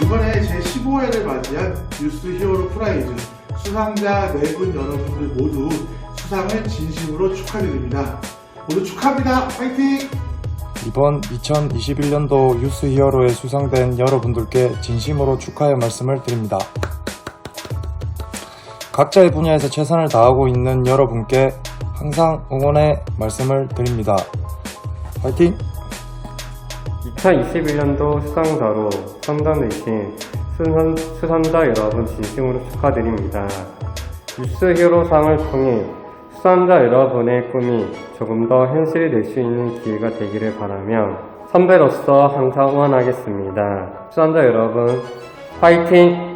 15회를 맞이한 뉴스 히어로 프라이즈 수상자 네분 여러분들 모두 수상을 진심으로 축하드립니다. 모두 축하합니다. 파이팅! 이번 2021년도 유스 히어로에 수상된 여러분들께 진심으로 축하의 말씀을 드립니다. 각자의 분야에서 최선을 다하고 있는 여러분께 항상 응원의 말씀을 드립니다. 화이팅! 2021년도 수상자로 선정되신 수상, 수상자 여러분 진심으로 축하드립니다. 뉴스 히어로상을 통해 수상자 여러분의 꿈이 조금 더 현실이 될 수 있는 기회가 되기를 바라며 선배로서 항상 응원하겠습니다. 수상자 여러분, 파이팅!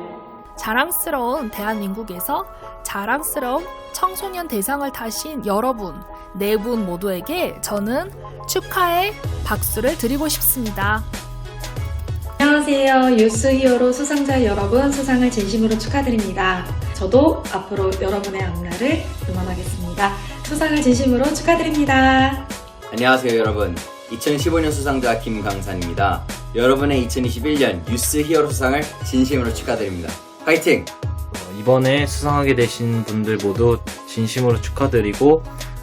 자랑스러운 대한민국에서 자랑스러운 청소년 대상을 타신 여러분, 네 분 모두에게 저는 축하의 박수를 드리고 싶습니다. 안녕하세요. 유스 히어로 수상자 여러분 수상을 진심으로 축하드립니다. 저도 앞으로 여러분의 앞날을 응원하겠습니다. 수상을 진심으로 축하드립니다. 안녕하세요 여러분 2015년 수상자 김강산입니다 여러분의 2021년 뉴스 히어로 수상을 진심으로 축하드립니다 화이팅! 어, 이번에 수상하게 되신 분들 모두 진심으로 축하드리고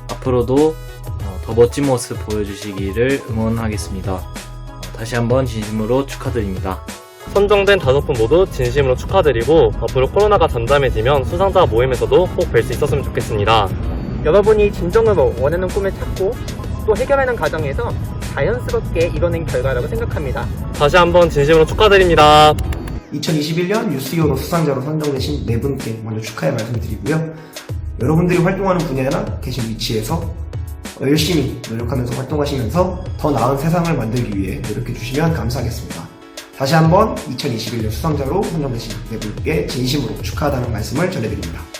앞으로도 어, 더 멋진 모습 보여주시기를 응원하겠습니다. 어, 다시 한번 진심으로 축하드립니다. 선정된 다섯 분 모두 진심으로 축하드리고 앞으로 코로나가 잠잠해지면 수상자 모임에서도 꼭 뵐 수 있었으면 좋겠습니다. 여러분이 진정으로 원하는 꿈을 찾고 또 해결하는 과정에서 자연스럽게 이뤄낸 결과라고 생각합니다. 다시 한번 진심으로 축하드립니다. 2021년 뉴스히어로 수상자로 선정되신 네 분께 먼저 축하의 말씀드리고요. 여러분들이 활동하는 분야나 계신 위치에서 열심히 노력하면서 활동하시면서 더 나은 세상을 만들기 위해 노력해 주시면 감사하겠습니다. 다시 한번 2021년 수상자로 선정되신 네 분께 진심으로 축하하다는 말씀을 전해드립니다.